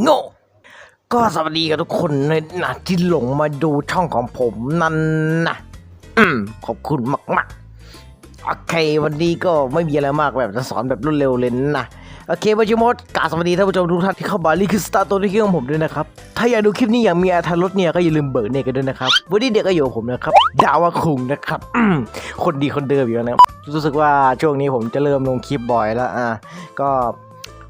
โง่ก็สวัสดีกับทุกคนเลยนะที่หลงมาดูช่องของผมนั่นนะอืมขอบคุณมากๆ โอเค วันนี้ก็ไม่มีอะไรมากแบบจะสอนแบบรวดเร็วเลยนะ โอเควัชิมดกาสวัสดีท่านผู้ชมทุกท่านที่เข้ามานี่คือสตาร์ตัวที่ของผมด้วยนะครับ ถ้าอยากดูคลิปนี้อย่างมีอาถรรพ์เนี่ยก็อย่าลืมเบิร์เนตกันด้วยนะครับ วันนี้เด็กก็อยู่ผมนะครับ ดาวคุงนะครับคนดีคนเดิมอยู่แล้วนะรู้สึกว่าช่วงนี้ผมจะเริ่มลงคลิปบ่อยแล้วอะก็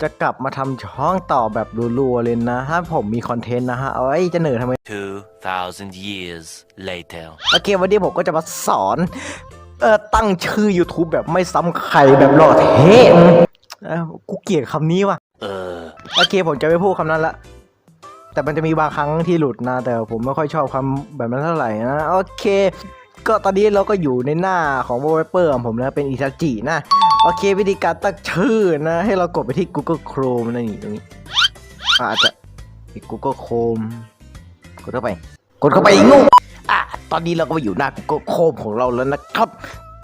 จะกลับมาทำช่องต่อแบบรัวๆเลยนะ ถ้าผมมีคอนเทนต์นะฮะ เอาไว้จะเหนื่อยทำไม 2,000 years later. โอเค วันนี้ผมก็จะมาสอน เออตั้งชื่อ YouTube แบบไม่ซ้ำใครแบบหล่อเท่เอ้ากูเกลียดคำนี้ว่ะ Uh, โอเค ผมจะไม่พูดคำนั้นละแต่มันจะมีบางครั้งที่หลุดนะ แต่ผมไม่ค่อยชอบคำแบบนั้นเท่าไหร่นะ โอเค ก็ตอนนี้เราก็อยู่ในหน้าของ w a l l p a p e r ของผมนะ เป็นอิซาจินะ โอเควิธีการตั้งชื่อนะ ให้เรากดไปที่ Google Chrome นะนี่ตรงนี้อาจจะ Google Chrome กดเข้าไป กดเข้าไปอีกงูอะตอนนี้เราก็มาอยู่หน้า Google Chrome ของเราแล้วนะครับ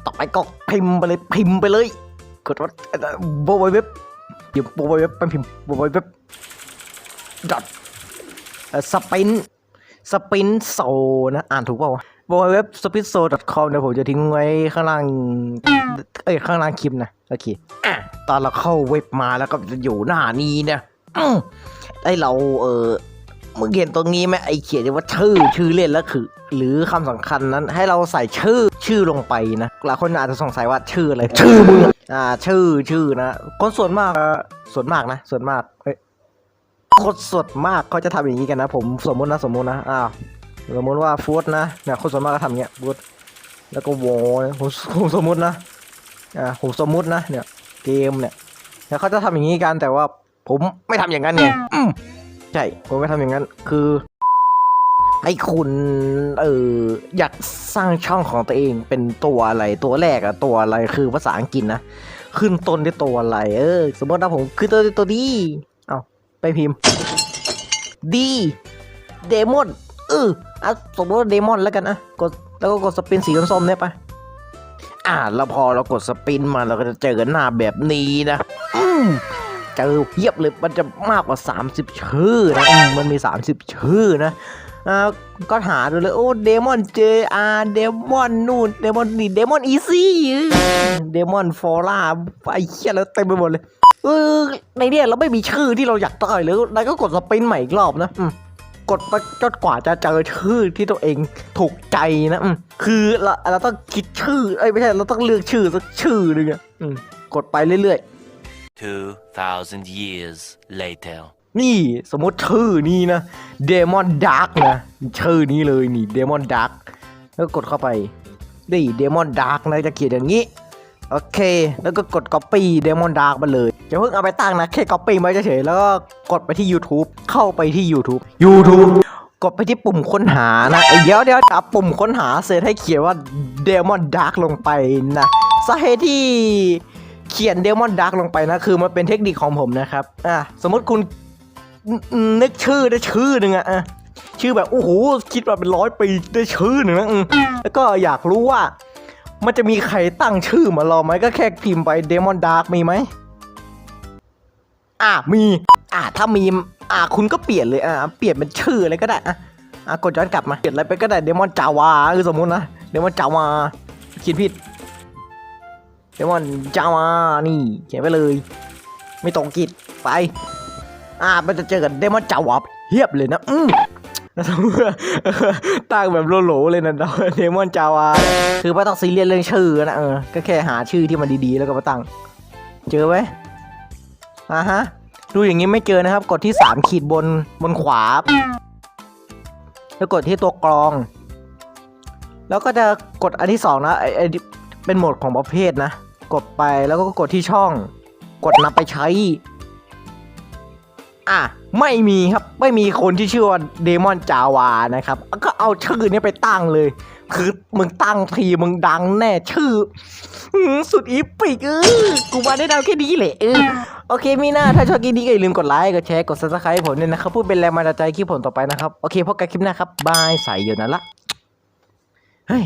ต่อไปก็พิมพ์ไปเลยพิมพ์ไปเลย กดว่าโบไวเว็บเดี๋ยวโบไวเว็บไปพิมพ์โบไวเว็บดอทสปินสปินโซนะอ่านถูกเปล่า วะโบไวเว็บสปินโซ .com เดี๋ยวผมจะทิ้งไว้ข้างล่าง เอ้ยข้างล่างคลิปนะ โอเคอะตอนเราเข้าเว็บมาแล้วก็จะอยู่หน้านี้นะอืมไอเราเออมึงเห็นตรงนี้ไหมไอเขียนว่าชื่อชื่อเล่นแล้วคือ หรือคำสำคัญนั้น ให้เราใส่ชื่อชื่อลงไปนะหลายคนอาจจะสงสัยว่าชื่ออะไรชื่อมึงอ่า ชื่อชื่อนะคนส่วนมากเอ่อส่วนมากนะส่วนมากเอ้ยคนส่วนมากเขาจะทำอย่างนี้กันนะ ผมสมมตินะสมมตินะอ้าว สมมติว่าฟูดนะเนี่ยคนส่วนมากก็ทำอย่างเงี้ยฟูดแล้วก็โวนะผมผมสมมตินะอ่าผมสมมตินะเนี่ยเกมเนี่ยแล้วเขาจะทำอย่างนี้กันแต่ว่าผมไม่ทำอย่างนั้นไงอืมใช่ผมไม่ทำอย่างนั้นคือให้คุณเอออยากสร้างช่องของตัวเองเป็นตัวอะไรตัวแรกอะตัวอะไรคือภาษาอังกฤษนะขึ้นต้นด้วยตัวอะไรเออ สมมติว่าผมขึ้นต้นด้วยตัวดีเอาไปพิมพ์ดีเดมอน เอออะสมมติว่าเดมอนแล้วกันนะกดแล้วก็กดสปินสีส้มๆเนี่ยไปอ่าแล้วพอเรากดสปินมาเราก็จะเจอหน้าแบบนี้นะอืมเจอเพียบเลยมันจะมากกว่า 30 ชื่อนะอมมันมี 30 ชื่อนะอ่าก็หาดูเลยโอ้เดมอนเจอาเดมอนนู่นเดมอนนี่เดมอนอีซี่เดมอนฟอร่าไอ้เหี้ยแล้วเต็มไปหมดเลยเออในเนี่ยเราไม่มีชื่อที่เราอยากได้เลยนายก็กดสปินใหม่อีกรอบนะอ กดไปจนกว่าจะเจอชื่อที่ตัวเองถูกใจนะอืมคือเราเราต้องคิดชื่อเอ้ยไม่ใช่เราต้องเลือกชื่อสักชื่อหนึงอะอืมกดไปเรื่อยๆ2,000 years later. นี่สมมติชื่อนี้นะเดมอนดาร์กนะชื่อนี้เลยนี่เดมอนดาร์กแล้วกดเข้าไปนี่เดมอนดาร์กนะจะเขียนอย่างนี้ โอเค แล้วก็กด Copy เดมอนดาร์กมาเลย จะเพิ่งเอาไปตั้งนะแค่ Copy มาเฉยๆแล้วก็กดไปที่ YouTube เข้าไปที่ YouTube YouTube กดไปที่ปุ่มค้นหานะเอ้ยเดี๋ยวเดี๋ยวจับปุ่มค้นหาเสร็จให้เขียนว่าเดมอนดาร์กลงไปนะสาเหตุที่เขียนเดมอนดาร์กลงไปนะคือมันเป็นเทคนิคของผมนะครับอะสมมติคุณอืมนึกชื่อได้ชื่อหนึ่งอะอะชื่อแบบโอ้โหคิดว่าเป็นร้อยปีได้ชื่อหนึ่งนะอืมแล้วก็อยากรู้ว่า มันจะมีใครตั้งชื่อมาเราไหมก็แค่พิมพ์ไปเดมอนดาร์กมีไหม อะมี อะถ้ามีอะคุณก็เปลี่ยนเลยอะเปลี่ยนเป็นชื่ออะไรก็ได้อะอะกดย้อนกลับมาเปลี่ยนอะไรไปก็ได้เดมอนจาวาคือสมมุตินะเดมอนจาวาเขียนผิดเดมอนจาวานี่เขียนไปเลย ไม่ตรงกิจไปอ่ามันจะเจอกับเดมอนจาวบเฮียบเลยนะอืมแล้วสมมติตั้งแบบโลโลๆเลยนะเดมอนจาวาคือไม่ต้องซีเรียสเรื่องชื่อนะเออก็แค่หาชื่อที่มันดีๆแล้วก็มาตั้ง เจอไหม อ่าฮะ ดูอย่างนี้ไม่เจอนะครับ กดที่ 3 ขีดบนบนขวา แล้วกดที่ตัวกรอง แล้วก็จะกดอันที่สองนะไอไอเป็นโหมดของประเภทนะ กดไปแล้วก็กดที่ช่อง กดนำไปใช้ อะไม่มีครับไม่มีคนที่ชื่อว่าเดมอนจาวานะครับ ก็เอาชื่อนี้ไปตั้งเลย คือมึงตั้งทีมึงดังแน่ชื่อสุดอีปิกเออกูมาได้ดาวแค่นี้แหละเออโอเคมีหน้าถ้าชอบคลิปนี้ก็อย่าลืมกดไลค์กดแชร์กดซับสไครต์ผมด้วยนะครับพูดเป็นแรงบันดาลใจคลิปผมต่อไปนะครับ โอเคพบกันคลิปหน้าครับบายใส่อยู่นั่นละเฮ้ย